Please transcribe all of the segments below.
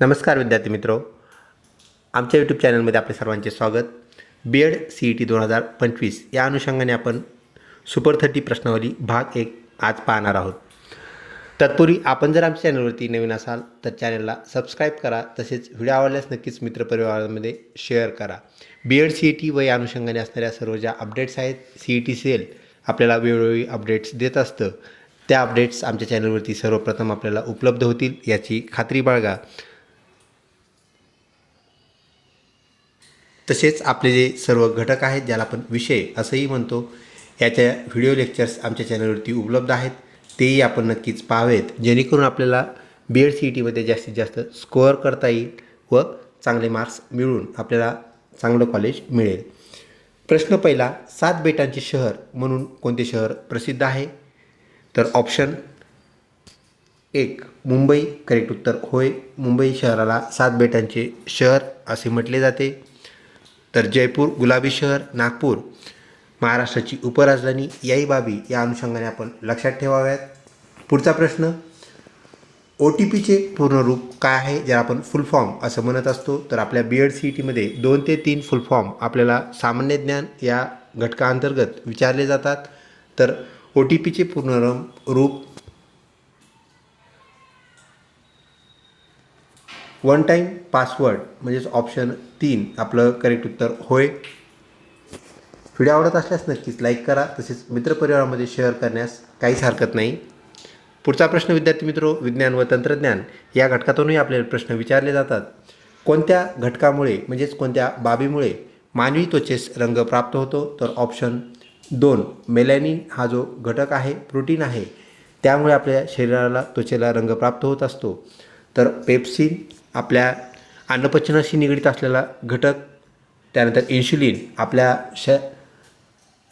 नमस्कार विद्यार्थी मित्रो. आमच्या यूट्यूब चॅनलमध्ये आपले सर्वांचे स्वागत. B Ed C E T दोन हजार पंचवीस या अनुषंगाने आपण सुपर थर्टी प्रश्नावली भाग एक आज पाहणार आहोत. तत्पूर्वी आपण जर आमच्या चॅनलवरती नवीन असाल तर चॅनलला सबस्क्राईब करा तसेच व्हिडिओ आवडल्यास नक्कीच मित्रपरिवारामध्ये शेअर करा. B Ed C E T व या अनुषंगाने असणाऱ्या सर्व ज्या अपडेट्स आहेत सी ई टी सेल आपल्याला वेळोवेळी अपडेट्स देत असतं. त्या अपडेट्स आमच्या चॅनलवरती सर्वप्रथम आपल्याला उपलब्ध होतील याची खात्री बाळगा. तसेच आपले जे सर्व घटक आहेत ज्याला आपण विषय असंही म्हणतो याच्या व्हिडिओ लेक्चर्स आमच्या चॅनलवरती उपलब्ध आहेत. तेही आपण नक्कीच पाहावेत. जेणेकरून आपल्याला बी एड सी ई टीमध्ये जास्तीत जास्त स्कोअर करता येईल व चांगले मार्क्स मिळून आपल्याला चांगलं कॉलेज मिळेल. प्रश्न पहिला सात बेटांचे शहर म्हणून कोणते शहर प्रसिद्ध आहे? तर ऑप्शन एक मुंबई. करेक्ट उत्तर होय. मुंबई शहराला सात बेटांचे शहर असे म्हटले जाते. तर जयपूर गुलाबी शहर नागपूर महाराष्ट्राची उपराजधानी याही बाबी या अनुषंगाने आपण लक्षात ठेवाव्यात. पुढचा प्रश्न ओ टी पीचे पूर्ण रूप काय आहे? ज्याला आपण फुल फॉर्म असं म्हणत असतो तर आपल्या बी एड सी ई टीमध्ये दोन ते तीन फुल फॉर्म आपल्याला सामान्य ज्ञान या घटकाअंतर्गत विचारले जातात. तर ओ टी पीचे पूर्ण रूप वन टाईम पासवर्ड म्हणजेच ऑप्शन तीन आपलं करेक्ट उत्तर होय. व्हिडिओ आवडत असल्यास नक्कीच लाईक करा. तसेच मित्रपरिवारामध्ये शेअर करण्यास काहीच हरकत नाही. पुढचा प्रश्न विद्यार्थी मित्रो विज्ञान व तंत्रज्ञान या घटकातूनही आपल्याला प्रश्न विचारले जातात. कोणत्या घटकामुळे म्हणजेच कोणत्या बाबीमुळे मानवी त्वचेस रंग प्राप्त होतो? तर ऑप्शन दोन मेलॅनिन हा जो घटक आहे प्रोटीन आहे त्यामुळे आपल्या शरीराला त्वचेला रंग प्राप्त होत असतो. तर पेप्सिन आपल्या अन्नपचनाशी निगडीत असलेला घटक त्यानंतर इन्शुलिन आपल्या श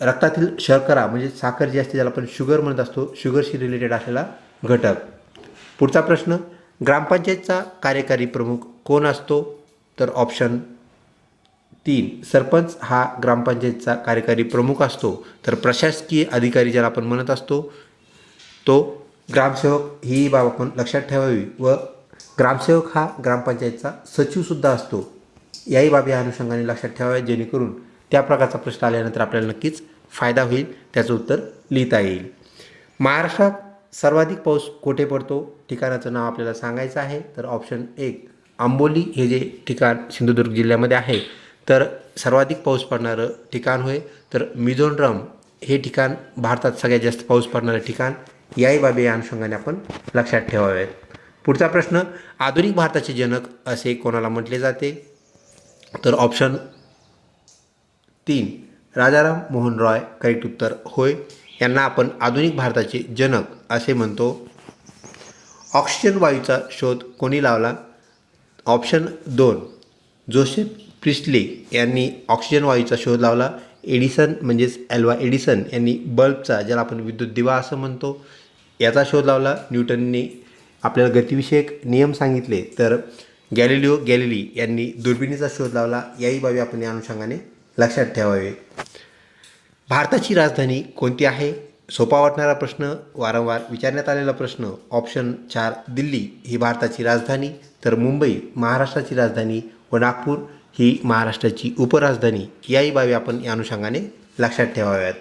रक्तातील शर्करा म्हणजे साखर जी असते ज्याला आपण शुगर म्हणत असतो शुगरशी रिलेटेड असलेला घटक. पुढचा प्रश्न ग्रामपंचायतचा कार्यकारी प्रमुख कोण असतो? तर ऑप्शन तीन सरपंच हा ग्रामपंचायतचा कार्यकारी प्रमुख असतो. तर प्रशासकीय अधिकारी ज्याला आपण म्हणत असतो तो ग्रामसेवक ही बाब आपण लक्षात ठेवावी व ग्रामसेवक हा ग्रामपंचायतचा सचिवसुद्धा असतो. याही बाबी या अनुषंगाने लक्षात ठेवाव्या जेणेकरून त्या प्रकारचा प्रश्न आल्यानंतर आपल्याला नक्कीच फायदा होईल त्याचं उत्तर लिहिता येईल. महाराष्ट्रात सर्वाधिक पाऊस कोठे पडतो? ठिकाणाचं नाव आपल्याला सांगायचं आहे तर ऑप्शन एक आंबोली हे जे ठिकाण सिंधुदुर्ग जिल्ह्यामध्ये आहे तर सर्वाधिक पाऊस पडणारं ठिकाण होय तर मिझोरम हे ठिकाण भारतात सगळ्यात जास्त पाऊस पडणारं ठिकाण याही बाबी या अनुषंगाने आपण लक्षात ठेवाव्यात. पुढचा प्रश्न आधुनिक भारताचे जनक असे कोणाला म्हटले जाते? तर ऑप्शन तीन राजाराम मोहन रॉय करेक्ट उत्तर होय. यांना आपण आधुनिक भारताचे जनक असे म्हणतो. ऑक्सिजन वायूचा शोध कोणी लावला? ऑप्शन दोन जोसेफ प्रिस्ले यांनी ऑक्सिजन वायूचा शोध लावला. एडिसन म्हणजेच ॲल्वा एडिसन यांनी बल्बचा ज्याला आपण विद्युत दिवा असं म्हणतो याचा शोध लावला. न्यूटनने आपल्याला गतिविषयक नियम सांगितले तर गॅलिलिओ गॅलिली यांनी दुर्बिणीचा शोध लावला. याही बाबी आपण या अनुषंगाने लक्षात ठेवावे. भारताची राजधानी कोणती आहे? सोपा वाटणारा प्रश्न वारंवार विचारण्यात आलेला प्रश्न ऑप्शन चार दिल्ली ही भारताची राजधानी तर मुंबई महाराष्ट्राची राजधानी व नागपूर ही महाराष्ट्राची उपराजधानी. याही बाबी आपण या अनुषंगाने लक्षात ठेवाव्यात.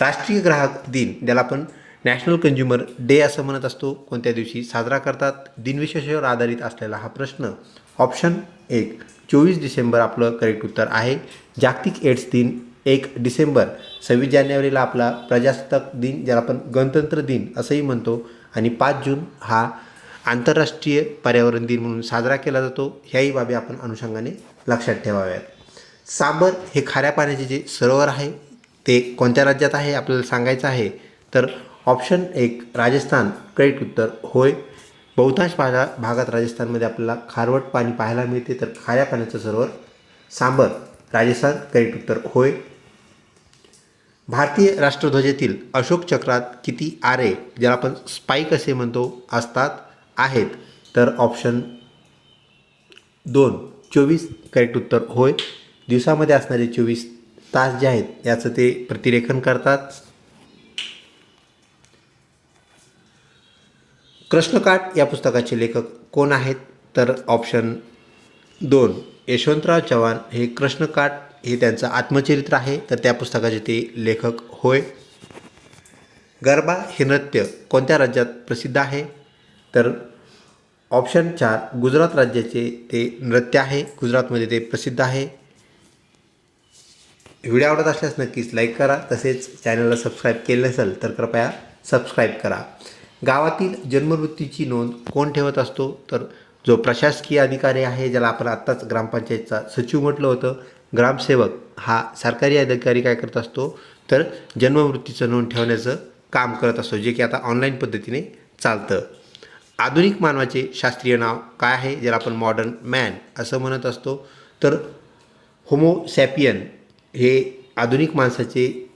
राष्ट्रीय ग्राहक दिन ज्याला आपण नॅशनल कन्झ्युमर डे असं म्हणत असतो कोणत्या दिवशी साजरा करतात? दिनविशेषावर आधारित असलेला हा प्रश्न. ऑप्शन एक चोवीस डिसेंबर आपलं करेक्ट उत्तर आहे. जागतिक एड्स दिन एक डिसेंबर. सव्वीस जानेवारीला आपला प्रजासत्ताक दिन ज्याला आपण गणतंत्र दिन असंही म्हणतो. आणि पाच जून हा आंतरराष्ट्रीय पर्यावरण दिन म्हणून साजरा केला जातो. ह्याही बाबी आपण अनुषंगाने लक्षात ठेवाव्यात. सांबर हे खाऱ्या पाण्याचे जे सरोवर आहे ते कोणत्या राज्यात आहे? आपल्याला सांगायचं आहे. तर ऑप्शन एक राजस्थान. करेक्ट उत्तर होय. बहुतांश भागा भागात राजस्थानमध्ये आपल्याला खारवट पाणी पाहायला मिळते तर खाऱ्या पाण्याचं सरोवर. सांबर राजस्थान. करेक्ट उत्तर होय. भारतीय राष्ट्रध्वजेतील अशोक चक्रात किती आरे ज्याला आपण स्पाईक असे म्हणतो असतात आहेत? तर ऑप्शन दोन चोवीस. करेक्ट उत्तर होय. दिवसामध्ये असणारे चोवीस तास जे आहेत याचं ते प्रतिरेखन करतात. कृष्णकाठ या पुस्तकाचे लेखक कोण आहेत? तर ऑप्शन दोन. यशवंतराव चव्हाण हे कृष्णकाठ हे त्यांचं आत्मचरित्र आहे तर त्या पुस्तकाचे ते लेखक होय. गरबा हे नृत्य कोणत्या राज्यात प्रसिद्ध आहे? तर ऑप्शन चार. गुजरात राज्याचे ते नृत्य आहे गुजरातमध्ये ते प्रसिद्ध आहे. व्हिडिओ आवडत असल्यास नक्कीच लाईक करा. तसेच चॅनलला सबस्क्राईब केले नसेल तर कृपया सबस्क्राईब करा. गावातील जन्ममृत्यूची नोंद कोण ठेवत असतो? तर जो प्रशासकीय अधिकारी आहे ज्याला आपण आत्ताच ग्रामपंचायतचा सचिव म्हटलं होतं ग्रामसेवक हा सरकारी अधिकारी काय करत असतो? तर जन्ममृत्यूचं नोंद ठेवण्याचं काम करत असतो जे की आता ऑनलाईन पद्धतीने चालतं. आधुनिक मानवाचे शास्त्रीय नाव काय आहे? ज्याला आपण मॉडर्न मॅन असं म्हणत असतो. तर होमोसॅपियन हे आधुनिक माणसाचे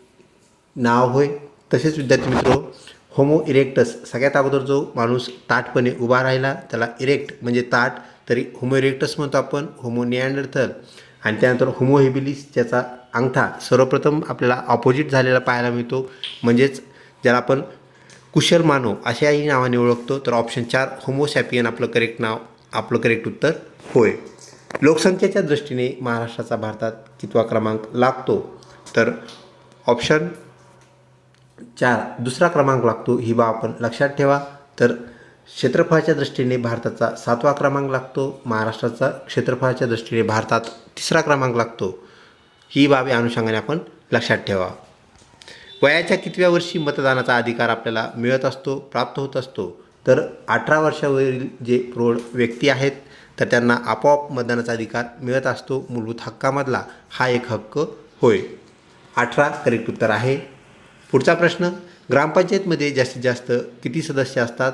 नाव होय. तसेच विद्यार्थी मित्र होमो इरेक्टस सगळ्यात अगोदर जो माणूस ताटपणे उभा राहिला त्याला इरेक्ट म्हणजे ताट तरी होमो इरेक्टस म्हणतो आपण होमो नियांडरथल. आणि त्यानंतर होमो हेबिलिस ज्याचा अंगठा सर्वप्रथम आपल्याला ऑपोजिट झालेला पाहायला मिळतो. म्हणजेच ज्याला आपण कुशल मानव अशाही नावाने ओळखतो तर ऑप्शन चार होमोसॅपियन आपलं करेक्ट नाव आपलं करेक्ट उत्तर होय. लोकसंख्येच्या दृष्टीने महाराष्ट्राचा भारतात कितवा क्रमांक लागतो? तर ऑप्शन चार दुसरा क्रमांक लागतो ही बाब आपण लक्षात ठेवा. तर क्षेत्रफळाच्या दृष्टीने भारताचा सातवा क्रमांक लागतो महाराष्ट्राचा क्षेत्रफळाच्या दृष्टीने भारतात तिसरा क्रमांक लागतो. ही बाब या अनुषंगाने आपण लक्षात ठेवा. वयाच्या कितव्या वर्षी मतदानाचा अधिकार आपल्याला मिळत असतो प्राप्त होत असतो? तर अठरा वर्षावरील जे प्रौढ व्यक्ती आहेत तर त्यांना आपोआप मतदानाचा अधिकार मिळत असतो मूलभूत हक्कामधला हा एक हक्क होय. अठरा करेक्ट उत्तर आहे. पुढचा प्रश्न ग्रामपंचायतमध्ये जास्तीत जास्त किती सदस्य असतात?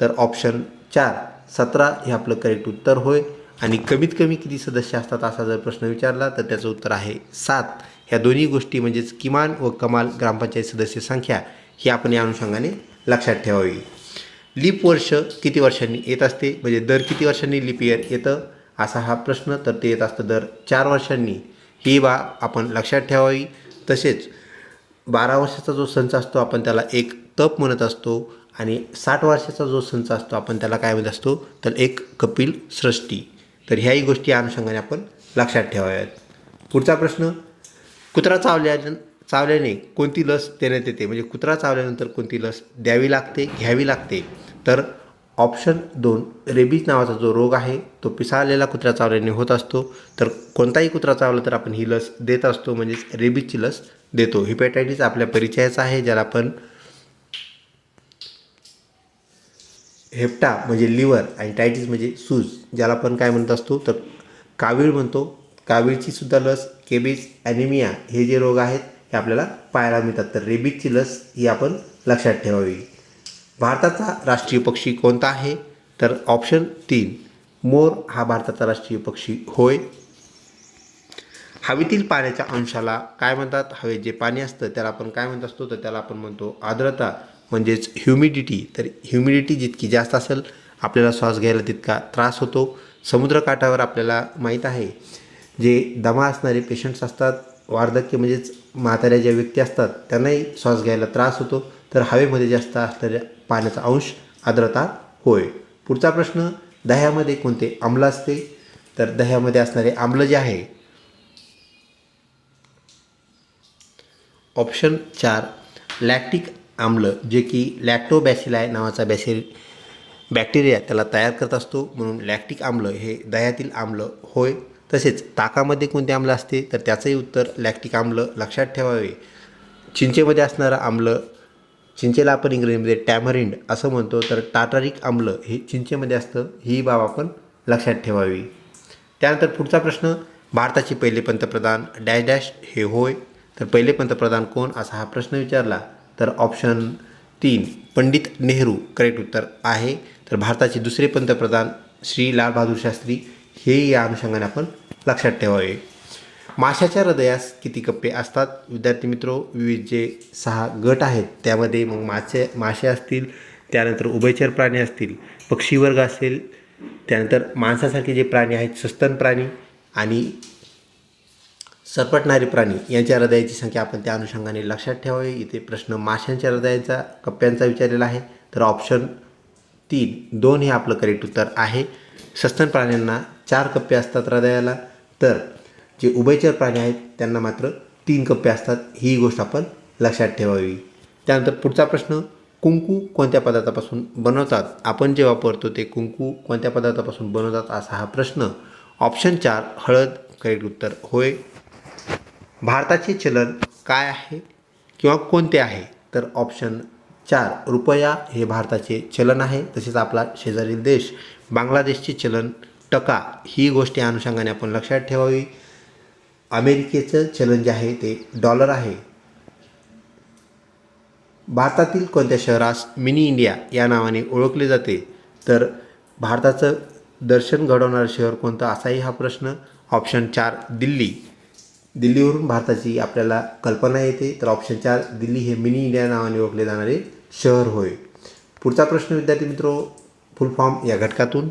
तर ऑप्शन चार सतरा हे आपलं करेक्ट उत्तर होय. आणि कमीत कमी किती सदस्य असतात असा जर प्रश्न विचारला तर त्याचं उत्तर आहे सात. ह्या दोन्ही गोष्टी म्हणजेच किमान व कमाल ग्रामपंचायत सदस्य संख्या ही आपण या अनुषंगाने लक्षात ठेवावी. लीप वर्ष किती वर्षांनी येत असते? म्हणजे दर किती वर्षांनी लीप इयर येतं? असा हा प्रश्न तर ते येत असतं दर चार वर्षांनी. ही बा आपण लक्षात ठेवावी. तसेच बारा वर्षाचा जो संच असतो आपण त्याला एक तप म्हणत असतो आणि साठ वर्षाचा जो संच असतो आपण त्याला काय म्हणत असतो? तर एक कपिल सृष्टी. तर ह्याही गोष्टी अनुषंगाने आपण लक्षात ठेवाव्यात. पुढचा प्रश्न कुत्रा चावल्या चावल्याने कोणती लस देण्यात येते? म्हणजे कुत्रा चावल्यानंतर कोणती लस द्यावी लागते घ्यावी लागते? तर ऑप्शन दोन रेबीज नावाचा जो रोग आहे तो पिसाळलेला कुत्रा चावल्याने होत असतो. तर कोणताही कुत्रा चावला तर आपण ही लस देत असतो म्हणजेच रेबीजची लस देतो. हिपॅटायटिस आपल्या परिचयाचा आहे ज्याला आपण हेप्टा म्हणजे लिव्हर आणि टायटिस म्हणजे सूज ज्याला आपण काय म्हणत असतो? तर कावीळ म्हणतो. कावीळची सुद्धा लस केबीज ॲनिमिया हे जे रोग आहेत हे आपल्याला पाहायला मिळतात. तर रेबीजची लस ही आपण लक्षात ठेवावी. भारताचा राष्ट्रीय पक्षी कोणता आहे? तर ऑप्शन तीन मोर हा भारताचा राष्ट्रीय पक्षी होय. हवेतील पाण्याच्या अंशाला काय म्हणतात? हवेत जे पाणी असतं त्याला आपण काय म्हणत असतो? तर त्याला आपण म्हणतो आर्द्रता म्हणजेच ह्युमिडिटी तर ह्युमिडिटी जितकी जास्त असेल आपल्याला श्वास घ्यायला तितका त्रास होतो. समुद्रकाठावर आपल्याला माहीत आहे जे दमा असणारे पेशंट्स असतात वार्धक्य म्हणजेच म्हाताऱ्या ज्या व्यक्ती असतात त्यांनाही श्वास घ्यायला त्रास होतो. तर हवेमध्ये जास्त असणाऱ्या पाण्याचा अंश आर्द्रता होय. पुढचा प्रश्न दह्यामध्ये कोणते आम्ल असते? तर दह्यामध्ये असणारे आम्ल जे आहे ऑप्शन चार लॅक्टिक आम्ल जे की लॅक्टोबॅसिलाय नावाचा बॅसिल बॅक्टेरिया त्याला तयार करत असतो. म्हणून लॅक्टिक आम्ल हे दह्यातील आम्ल होय. तसेच ताकामध्ये कोणते आम्ल असते? तर त्याचंही उत्तर लॅक्टिक आम्ल लक्षात ठेवावे. चिंचेमध्ये असणारं आम्ल चिंचेला आपण इंग्रजीमध्ये टॅमरिंड असं म्हणतो. तर टाटारिक आम्ल हे चिंचेमध्ये असतं. ही बाब आपण लक्षात ठेवावी. त्यानंतर पुढचा प्रश्न भारताचे पहिले पंतप्रधान डॅश डॅश हे होय. तर पहिले पंतप्रधान कोण असा हा प्रश्न विचारला तर ऑप्शन तीन पंडित नेहरू. करेक्ट उत्तर आहे. तर भारताचे दुसरे पंतप्रधान श्री लालबहादूर शास्त्री हे या अनुषंगाने आपण लक्षात ठेवावे. माशाच्या हृदयास किती कप्पे असतात? विद्यार्थी मित्रो विविध जे सहा गट आहेत त्यामध्ये मग मासे मासे असतील त्यानंतर उभयचर प्राणी असतील पक्षीवर्ग असेल त्यानंतर माणसासारखे जे प्राणी आहेत सस्तन प्राणी आणि सरपटणारे प्राणी यांच्या हृदयाची संख्या आपण त्या अनुषंगाने लक्षात ठेवावी. इथे प्रश्न माशांच्या हृदयाचा कप्प्यांचा विचारलेला आहे. तर ऑप्शन तीन दोन हे आपलं करेक्ट उत्तर आहे. सस्तन प्राण्यांना चार कप्पे असतात हृदयाला. तर जे उभयचर प्राणी आहेत त्यांना मात्र तीन कप्पे असतात. ही गोष्ट आपण लक्षात ठेवावी. त्यानंतर पुढचा प्रश्न कुंकू कोणत्या पदार्थापासून बनवतात? आपण जे वापरतो ते कुंकू कोणत्या पदार्थापासून बनवतात? असा हा प्रश्न. ऑप्शन चार हळद करेक्ट उत्तर होय. भारताचे चलन काय आहे किंवा कोणते आहे? तर ऑप्शन चार रुपया हे भारताचे चलन आहे. तसेच आपला शेजारील देश बांगलादेशचे चलन टका ही गोष्ट या अनुषंगाने आपण लक्षात ठेवावी. अमेरिकेचं चलन जे आहे ते डॉलर आहे. भारतातील कोणत्या शहरास मिनी इंडिया या नावाने ओळखले जाते? तर भारताचं दर्शन घडवणारं शहर कोणतं? असाही हा प्रश्न. ऑप्शन चार दिल्ली. दिल्लीवरून भारताची आपल्याला कल्पना येते. तर ऑप्शन चार दिल्ली हे मिनी इंडिया नावाने ओळखले जाणारे शहर होय. पुढचा प्रश्न विद्यार्थी मित्रो फुल फॉर्म या घटकातून.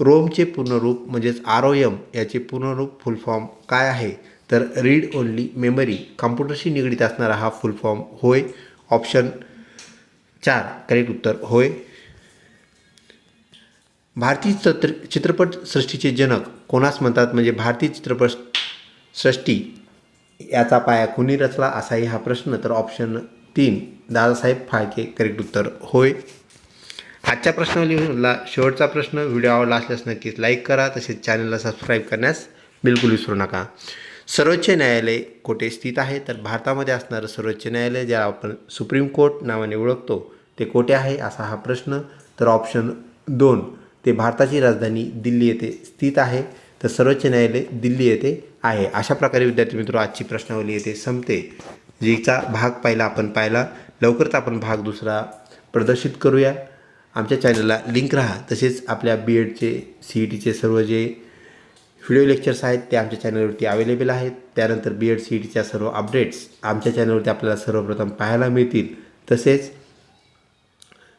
रोमचे पूर्णरूप म्हणजेच आर ओ एम याचे पूर्णरूप फुल फॉर्म काय आहे? तर रीड ओनली मेमरी कॉम्प्युटरशी निगडीत असणारा हा फुल फॉर्म होय. ऑप्शन चार करेक्ट उत्तर होय. भारतीय चित्र चित्रपट सृष्टीचे जनक कोणास म्हणतात? म्हणजे भारतीय चित्रपट षष्टी याचा पाया कुणी रचला असाही हा प्रश्न तर ऑप्शन तीन दादासाहेब फाळके करेक्ट उत्तर होय. आजच्या प्रश्नावलीला शेवटचा प्रश्न व्हिडिओ आवडला असल्यास नक्कीच लाईक करा तसेच चॅनलला सबस्क्राईब करण्यास बिलकुल विसरू नका. सर्वोच्च न्यायालय कोठे स्थित आहे? तर भारतामध्ये असणारं सर्वोच्च न्यायालय ज्याला आपण सुप्रीम कोर्ट नावाने ओळखतो ते कोठे आहे असा हा प्रश्न. तर ऑप्शन दोन ते भारताची राजधानी दिल्ली येथे स्थित आहे. तर सर्वोच्च न्यायालय दिल्ली येथे आहे. अशा प्रकारे विद्यार्थी मित्र आजची प्रश्नावली येथे संपते. जीचा भाग पहिला आपण पाहिला. लवकरच आपण भाग दुसरा प्रदर्शित करूया. आमच्या चॅनलला लिंक राहा. तसेच आपल्या बी एडचे सी ई टीचे सर्व जे व्हिडिओ लेक्चर्स आहेत ते आमच्या चॅनलवरती अवेलेबल आहेत. त्यानंतर बी एड सी ई टीच्या सर्व अपडेट्स आमच्या चॅनलवरती आपल्याला सर्वप्रथम पाहायला मिळतील. तसेच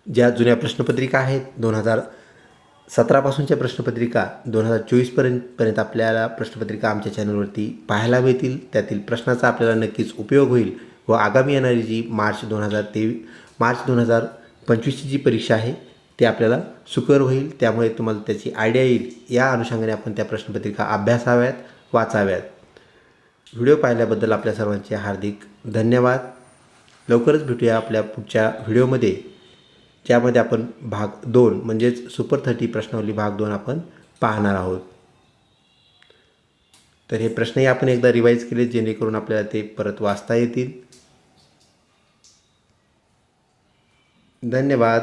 ज्या जुन्या प्रश्नपत्रिका आहेत दोन हजार सतरापासूनच्या प्रश्नपत्रिका दोन हजार चोवीसपर्यंत पर्यंत आपल्याला प्रश्नपत्रिका आमच्या चॅनलवरती पाहायला मिळतील. त्यातील प्रश्नाचा आपल्याला नक्कीच उपयोग होईल व आगामी येणारी जी मार्च दोन हजार तेवी मार्च दोन हजार पंचवीसची जी परीक्षा आहे ती आपल्याला सुकर होईल. त्यामुळे तुम्हाला त्याची आयडिया येईल. या अनुषंगाने आपण त्या प्रश्नपत्रिका अभ्यासाव्यात वाचाव्यात. व्हिडिओ पाहिल्याबद्दल आपल्या सर्वांचे हार्दिक धन्यवाद. लवकरच भेटूया आपल्या पुढच्या व्हिडिओमध्ये. ज्यामध्ये आपण भाग दोन म्हणजेच सुपर थर्टी प्रश्नावली भाग दोन आपण पाहणार आहोत. तर हे प्रश्नही आपण एकदा रिवाईज केले जेणेकरून आपल्याला ते परत वाचता येतील. धन्यवाद.